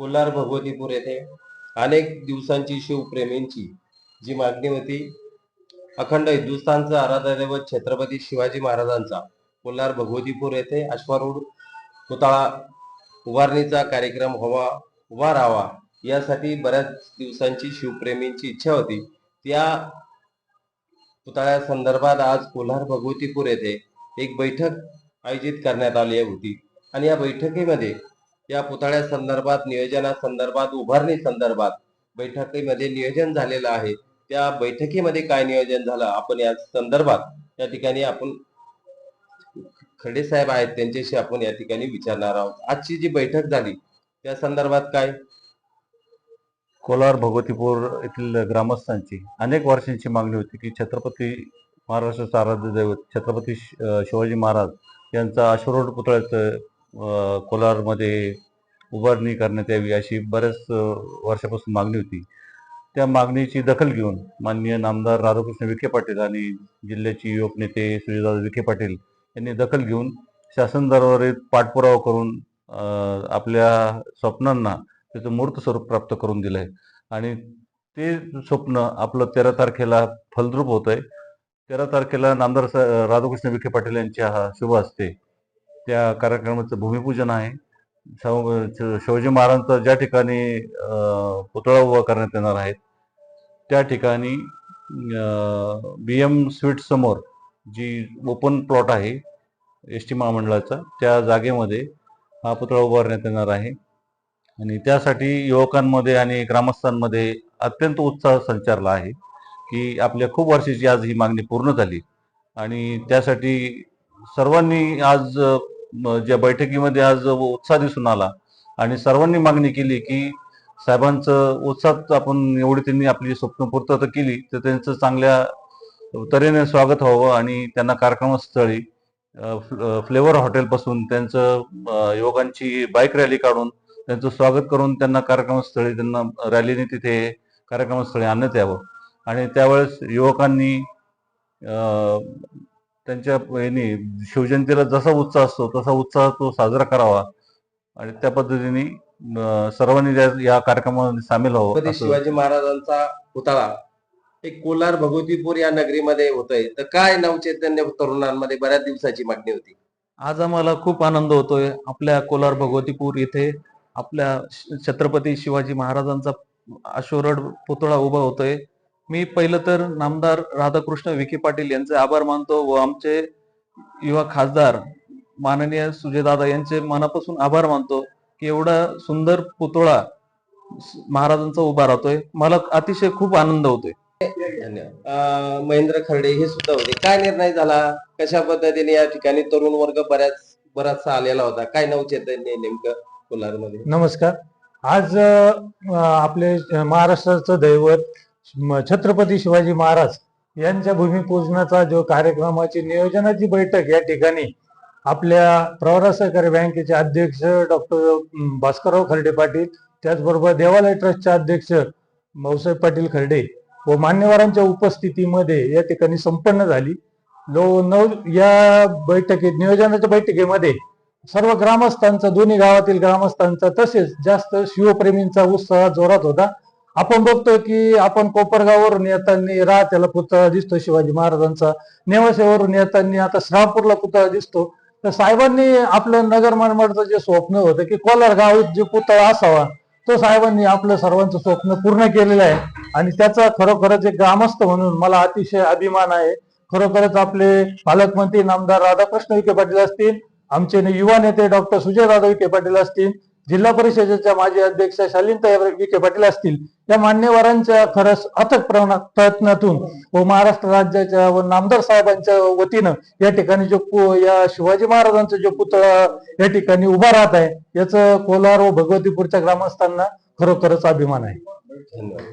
कोल्हार भगवतीपूर येथे अनेक दिवसांची शिवप्रेमींची जी मागणी होती अखंड हिंदुस्थानचा आराध्यदैवत छत्रपती शिवाजी महाराजांचा कोल्हार भगवतीपूर येथे अश्वारूढ पुतळा उभारणीचा कार्यक्रम व्हावा उभा राहावा यासाठी बऱ्याच दिवसांची शिवप्रेमींची इच्छा होती. त्या पुतळ्या संदर्भात आज कोल्हार भगवतीपूर येथे एक बैठक आयोजित करण्यात आली होती आणि या बैठकीमध्ये या पुतळ्या संदर्भात नियोजना संदर्भात उभारणी संदर्भात बैठकीमध्ये नियोजन झालेलं आहे. त्या बैठकीमध्ये काय नियोजन झालं? आपण या संदर्भात या ठिकाणी आपण खडे साहेब आहेत त्यांच्याशी आपण या ठिकाणी विचारणार आहोत. आजची जी बैठक झाली त्या संदर्भात काय? कोलार भगवतीपूर येथील ग्रामस्थांची अनेक वर्षांची मागणी होती की छत्रपती महाराष्ट्राचं आराध्य दैवत छत्रपती शिवाजी महाराज यांचा अश्वरोड पुतळ्याचं कोलारमध्ये उभारणी करण्यात यावी अशी बऱ्याच वर्षापासून मागणी होती. त्या मागणीची दखल घेऊन माननीय नामदार राधाकृष्ण विखे पाटील आणि जिल्ह्याचे युवक नेते सुजयदादा विखे पाटील यांनी दखल घेऊन शासन दरबारीत पाठपुरावा करून आपल्या स्वप्नांना त्याचं मूर्त स्वरूप प्राप्त करून दिलंय. आणि ते स्वप्न आपलं तेरा तारखेला फलद्रूप होत आहे तेरा तारखेला नामदार राधाकृष्ण विखे पाटील यांच्या हा शुभ असते त्या कार्यक्रमाचं भूमिपूजन आहे. शिवाजी महाराजांचा ज्या ठिकाणी पुतळा उभा करण्यात येणार आहे त्या ठिकाणी बी एम स्वीट समोर जी ओपन प्लॉट आहे एस टी महामंडळाचा त्या जागेमध्ये हा पुतळा उभारण्यात येणार आहे. आणि त्यासाठी युवकांमध्ये आणि ग्रामस्थांमध्ये अत्यंत उत्साह संचारला आहे की आपल्या खूप वर्षाची आज ही मागणी पूर्ण झाली. आणि त्यासाठी सर्वांनी आज ज्या बैठकीमध्ये आज उत्साह दिसून आला आणि सर्वांनी मागणी केली की साहेबांचं उत्साहात आपण एवढी त्यांनी आपली स्वप्न पूर्तता केली तर त्यांचं चांगल्या तऱ्हेने स्वागत व्हावं आणि त्यांना कार्यक्रमस्थळी फ्ल- फ्लेवर हॉटेलपासून त्यांचं युवकांची बाईक रॅली काढून त्यांचं स्वागत करून त्यांना कार्यक्रमस्थळी त्यांना रॅलीने तिथे कार्यक्रमस्थळी आणण्यात यावं. आणि त्यावेळेस युवकांनी त्यांच्या यांनी शिवजयंतीला जसा उत्साह असतो तसा उत्साह तो साजरा करावा. आणि त्या पद्धतीने सर्वांनी या- कार्यक्रमामध्ये सामील व्हावं शिवाजी महाराजांचा पुतळा एक कोलार भगवतीपूर या नगरीमध्ये होतोय. तर काय नवचैतन्य तरुणांमध्ये बऱ्याच दिवसाची मागणी होती? आज आम्हाला खूप आनंद होतोय. आपल्या कोलार भगवतीपूर येथे आपल्या छत्रपती शिवाजी महाराजांचा अश्वरड पुतळा उभा होतोय. मी पहिलं तर नामदार राधाकृष्ण विखे पाटील यांचे आभार मानतो व आमचे युवा खासदार माननीय सुजयदादा यांचे मनापासून आभार मानतो की एवढा सुंदर पुतळा स- महाराजांचा उभा राहतोय. मला अतिशय खूप आनंद होतोय. धन्यवाद. महेंद्र खर्डे हे सुद्धा होते. काय निर्णय झाला? कशा पद्धतीने या ठिकाणी तरुण वर्ग बऱ्याच बराचसा आलेला होता? काय नवचैतन्य नेमकं कोलारमध्ये नमस्कार. आज आपले महाराष्ट्राचं दैवत छत्रपती शिवाजी महाराज यांच्या भूमिपूजनाचा जो कार्यक्रमाची नियोजनाची बैठक या ठिकाणी आपल्या प्रवरा सहकारी बँकेचे अध्यक्ष डॉक्टर भास्करराव खर्डे पाटील त्याचबरोबर देवालय ट्रस्टचे अध्यक्ष भाऊसाहेब पाटील खर्डे व मान्यवरांच्या उपस्थितीमध्ये या ठिकाणी संपन्न झाली. लो नऊ या बैठकीत नियोजनाच्या बैठकीमध्ये सर्व ग्रामस्थांचा दोन्ही गावातील ग्रामस्थांचा तसेच जास्त शिवप्रेमींचा उत्साह जोरात होता. आपण बघतो की आपण कोपरगाववरून येताना राहत्याला पुतळा दिसतो शिवाजी महाराजांचा. नेवासेवरून येताना आता श्रावपूरला पुतळा दिसतो. तर साहेबांनी आपलं नगर मनमाडचं जे स्वप्न होतं की कोलार गावात जे पुतळा असावा तो साहेबांनी आपलं सर्वांचं स्वप्न पूर्ण केलेलं आहे. आणि त्याचा खरोखरच एक ग्रामस्थ म्हणून मला अतिशय अभिमान आहे. खरोखरच आपले पालकमंत्री नामदार राधाकृष्ण विखे पाटील असतील आमचे युवा नेते डॉक्टर सुजय राधा विखे पाटील असतील जिल्हा परिषदेच्या माजी अध्यक्ष शालीनताई विखे पाटील असतील या मान्यवरांच्या खरंच अथक प्रमाणात प्रयत्नातून व महाराष्ट्र राज्याच्या व नामदार साहेबांच्या वतीनं या ठिकाणी जो पु- या शिवाजी महाराजांचा जो पुतळा या ठिकाणी उभा राहत आहे याचं कोलार व भगवतीपूरच्या ग्रामस्थांना खरोखरच अभिमान आहे. धन्यवाद.